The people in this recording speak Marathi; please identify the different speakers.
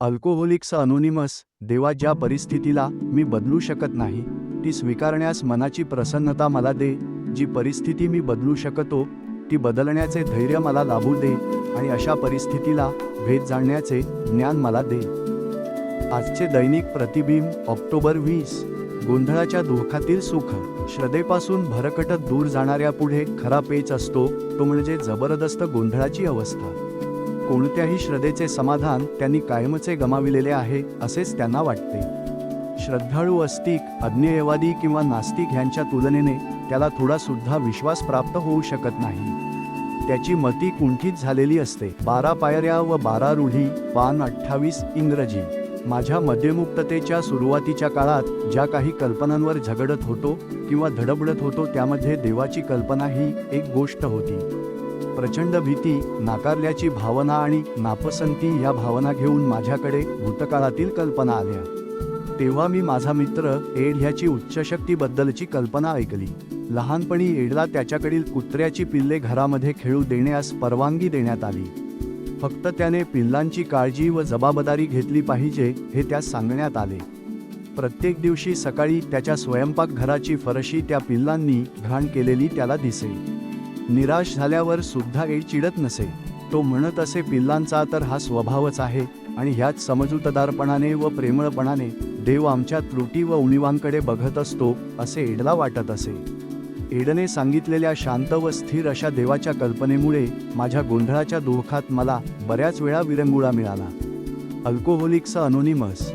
Speaker 1: अल्कोहोलिक्स अनोनिमस देवा ज्या परिस्थितीला मी बदलू शकत नाही ती स्वीकारण्यास मनाची प्रसन्नता मला दे जी परिस्थिती मी बदलू शकतो ती बदलण्याचे धैर्य मला लाभू दे आणि अशा परिस्थितीला भेद जाणण्याचे ज्ञान मला दे. आजचे दैनिक प्रतिबिंब ऑक्टोबर वीस. गोंधळाच्या दुःखातील सुख. श्रद्धेपासून भरकटत दूर जाणाऱ्या पुढे खरा पेच असतो तो म्हणजे जबरदस्त गोंधळाची अवस्था. कोणत्याही श्रद्धेचे समाधान त्यांनी कायमचे गमाविलेले आहे असेच त्यांना वाटते. श्रद्धाळू अस्तिक अज्ञेयवादी किंवा नास्तिक ह्यांच्या तुलनेने त्याला थोडासुद्धा विश्वास प्राप्त होऊ शकत नाही. त्याची मती कुंठित झालेली असते. बारा पायऱ्या व बारा रूढी पान अठ्ठावीस इंग्रजी. माझ्या मध्यमुक्ततेच्या सुरुवातीच्या काळात ज्या काही कल्पनांवर झगडत होतो किंवा धडबडत होतो त्यामध्ये देवाची कल्पना ही एक गोष्ट होती. प्रचंड भीती नाकारल्याची भावना आणि नापसंती या भावना घेऊन माझ्याकडे भूतकाळातील कल्पना आल्या. तेव्हा मी माझा मित्र एड ह्याची उच्चशक्तीबद्दलची कल्पना ऐकली. लहानपणी एडला त्याच्याकडील कुत्र्याची पिल्ले घरामध्ये खेळू देण्यास परवानगी देण्यात आली. फक्त त्याने पिल्लांची काळजी व जबाबदारी घेतली पाहिजे हे त्यास सांगण्यात आले. प्रत्येक दिवशी सकाळी त्याच्या स्वयंपाकघराची फरशी त्या पिल्लांनी घाण केलेली त्याला दिसे. निराश झाल्यावर सुद्धा एड चिडत नसे. तो म्हणत असे पिल्लांचा तर हा स्वभावच आहे आणि ह्याच समजूतदारपणाने व प्रेमळपणाने देव आमच्या त्रुटी व उणिवांकडे बघत असतो असे एडला वाटत असे. एडने सांगितलेल्या शांत व स्थिर अशा देवाच्या कल्पनेमुळे माझ्या गोंधळाच्या दुःखात मला बऱ्याच वेळा विरंगुळा मिळाला. Alcoholics Anonymous.